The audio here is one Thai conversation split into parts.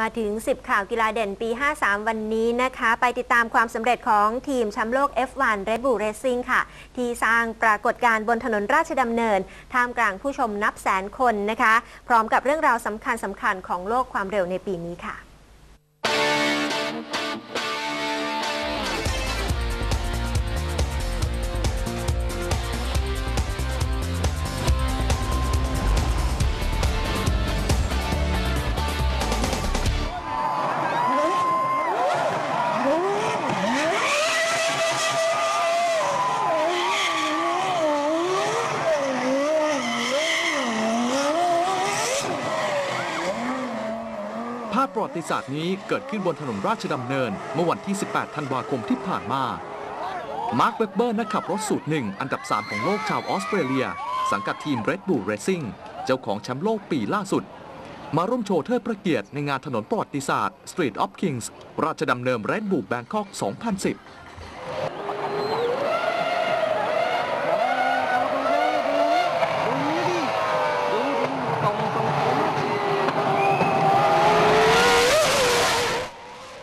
มาถึง 10 ข่าวกีฬาเด่นปี 53 วันนี้นะคะ ไปติดตามความสำเร็จของทีมแชมป์โลก F1 Red Bull Racing ค่ะ ที่สร้างปรากฏการณ์บนถนนราชดำเนิน ท่ามกลางผู้ชมนับแสนคนนะคะ พร้อมกับเรื่องราวสำคัญสำคัญของโลกความเร็วในปีนี้ค่ะ พประวัติศาสตร์นี้เกิดขึ้นบนถนนราชดำเนิน เมื่อวันที่ 18 ธันวาคมที่ผ่านมา มาร์คเวบเบอร์นักขับรถสูตรหนึ่งอันดับ 3 ของโลกชาวออสเตรเลีย สังกัดทีม Red Bull Racing เจ้าของแชมป์โลกปีล่าสุด มาร่วมโชว์เทิดพระเกียรติในงานถนนประวัติศาสตร์ Street of Kings ราชดำเนิน Red Bull Bangkok 2010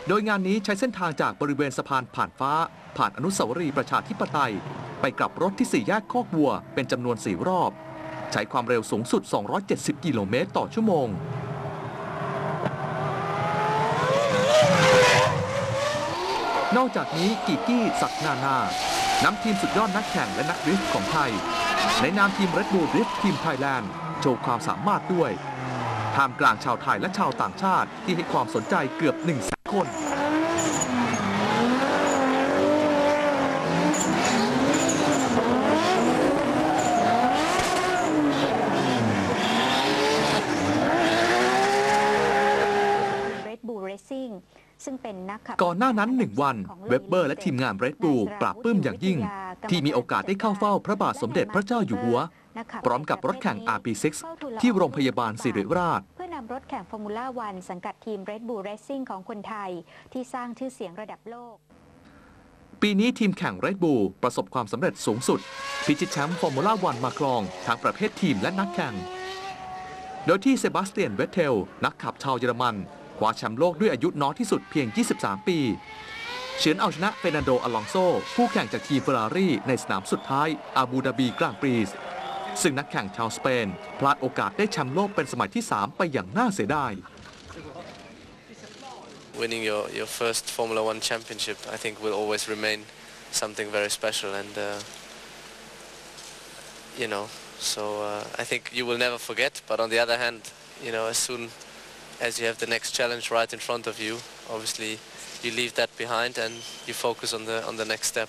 โดยงานนี้ใช้เส้นทางจากบริเวณสะพานผ่านฟ้า ผ่านอนุสาวรีย์ประชาธิปไตย ไปกลับรถที่สี่แยกคอกวัว เป็นจำนวน 4 รอบ ใช้ความเร็วสูงสุด 270 กิโลเมตรต่อชั่วโมง นอกจากนี้กิกกี้ศักนานานำทีมสุดยอดนักแข่งและนักดริฟต์ของไทย ในนามทีม Red Bull Drift Team Thailand โชว์ความสามารถด้วยท่ามกลางชาวไทยและชาวต่างชาติที่ให้ความสนใจเกือบ1 0 0 0 0แสน คน Red Bull Racing ซึ่งเป็นนักขับก่อนหน้านั้นหนึ่งวัน เวบเบอร์และทีมงาน Red Bull ปราบปลื้มอย่างยิ่ง ที่มีโอกาสได้เข้าเฝ้าพระบาทสมเด็จพระเจ้าอยู่หัว พร้อมกับรถแข่ง RP6 ที่โรงพยาบาลสิริราชเพื่อนำ รถแข่งฟอร์มูล่าวันสังกัดทีม Red Bull Racing ของคนไทย ที่สร้างชื่อเสียงระดับโลก ปีนี้ทีมแข่ง Red Bull ประสบความสำเร็จสูงสุด พิชิตแชมป์ฟอร์มูล่าวันมาครองทั้งประเภททีมและนักแข่ง โดยที่เซบาสเตียนเวตเทล นักขับชาวเยอรมันคว้าแชมป์โลกด้วยอายุน้อยที่สุดเพียง 23 ปีเฉือนเอาชนะเฟรนันโด อลองโซ ผู้แข่งจากทีมเฟอร์รารี่ในสนามสุดท้ายอาบูดาบีกลางปรีส ซึ่งนักแข่งชาวสเปน พลาดโอกาสได้แชมป์โลกเป็นสมัยที่ 3 ไปอย่างน่าเสียดาย winning your, your first Formula One championship, I think, will always remain something very special. And, uh, you know, so uh, I think you will never forget. But on the other hand, you know, as soon as you have the next challenge right in front of you, obviously you leave that behind and you focus on the, on the next step.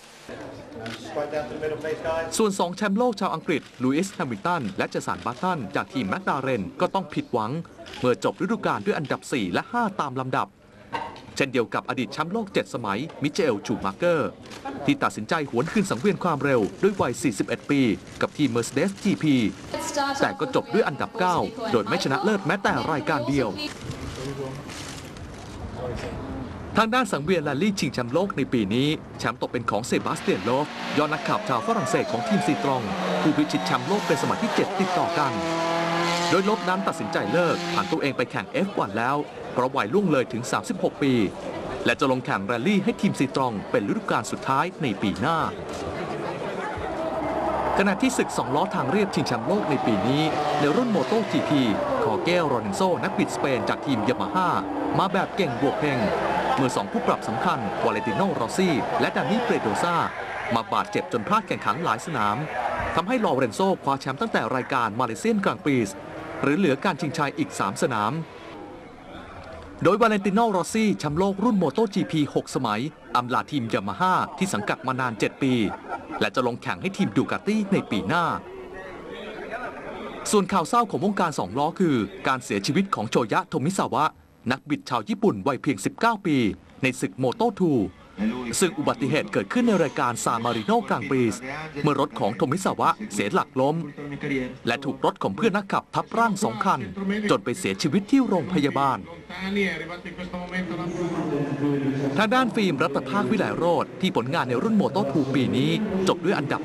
ส่วน 2 แชมป์โลกชาวอังกฤษลุยส์แฮมิลตันและเจสันบัตตันจากทีมแมคลาเรนก็ต้องผิดหวัง เมื่อจบฤดูกาลด้วยอันดับ 4 และ 5 ตามลำดับ เช่นเดียวกับอดีตแชมป์โลก 7 สมัย มิเชลชูมาร์เกอร์ ที่ตัดสินใจหวนคืนสังเวียนความเร็วด้วยวัย 41 ปี กับทีม Mercedes GP แต่ก็จบด้วยอันดับ 9 โดยไม่ชนะเลิศแม้แต่รายการเดียว ทางด้านสังเวียนแรลลี่ชิงแชมป์โลกในปีนี้ แชมป์ตกเป็นของเซบาสเตียนโลฟ ยอดนักขับชาวฝรั่งเศสของทีมซีตรอง ผู้พิชิตแชมป์โลกเป็นสมัยที่ 7 ติดต่อกัน โดยลบนั้นตัดสินใจเลิกผ่านตัวเองไปแข่ง F1 แล้ว เพราะวัยล่วงเลยถึง 36 ปี และจะลงแข่งแรลลี่ให้ทีมซีตรองเป็นฤดูกาลสุดท้ายในปีหน้าขณะที่ศึก 2 ล้อทางเรียบชิงแชมป์โลกในปีนี้ ในรุ่นโมโต GP คอเกลโรนันโซ นักบิดสเปนจากทีมยามาฮ่ามาแบบเก่งบวกเพ่ง เมื่อสองผู้ปรับสำคัญวาเลติโนโรซี่ และดานิเปรโดซามาบาดเจ็บจนพลาดแข่งขันหลายสนามทำให้ลอเรนโซคว้าแชมป์ตั้งแต่รายการมาเลเซียนกลางปีสหรือเหลือการชิงชัยอีก 3 สนาม โดยวาเลนติโนโรซี่แชมป์โลกรุ่นโมโต GP 6 สมัยอำลาทีมยามาฮ่าที่สังกัดมานาน 7 ปี และจะลงแข่งให้ทีมดูกาตี้ในปีหน้า ส่วนข่าวเศร้าของวงการสองล้อคือ การเสียชีวิตของโชยะโทมิซาวะ นักบิดชาวญี่ปุ่นวัยเพียง 19 ปี ในศึกโมโต2ซึ่งอุบัติเหตุเกิดขึ้นในรายการซามาริโนกลางปรีสเมื่อรถของโทมิซาวะเสียหลักล้ม และถูกรถของเพื่อนนักขับทับร่างสองคัน จนไปเสียชีวิตที่โรงพยาบาล ทางด้านฟิล์มรัตภาควิไลโรธที่ผลงานในรุ่นโมโตทูปีนี้ จบด้วยอันดับ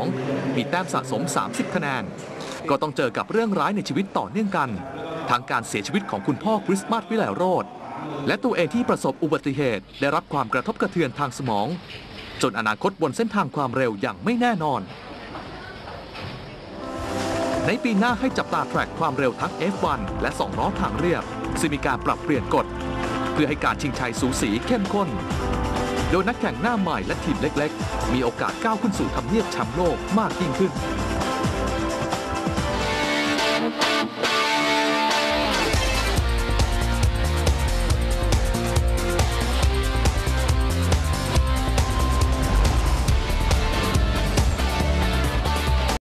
22 มีแต้มสะสม 30 คะแนน ก็ต้องเจอกับเรื่องร้ายในชีวิตต่อเนื่องกัน ทั้งการเสียชีวิตของคุณพ่อคริสต์มาสวิไลโรธและตัวเองที่ประสบอุบัติเหตุได้รับความกระทบกระเทือนทางสมอง จนอนาคตบนเส้นทางความเร็วอย่างไม่แน่นอน ในปีหน้าให้จับตาแทร็กความเร็วทั้ง F1 และ 2 ล้อทางเรียบซึ่งมีการปรับเปลี่ยนกฎ เพื่อให้การชิงชัยสูสีเข้มข้น โดยนักแข่งหน้าใหม่และทีมเล็กๆ มีโอกาสก้าวขึ้นสู่ทำเนียบแชมป์โลกมากยิ่งขึ้น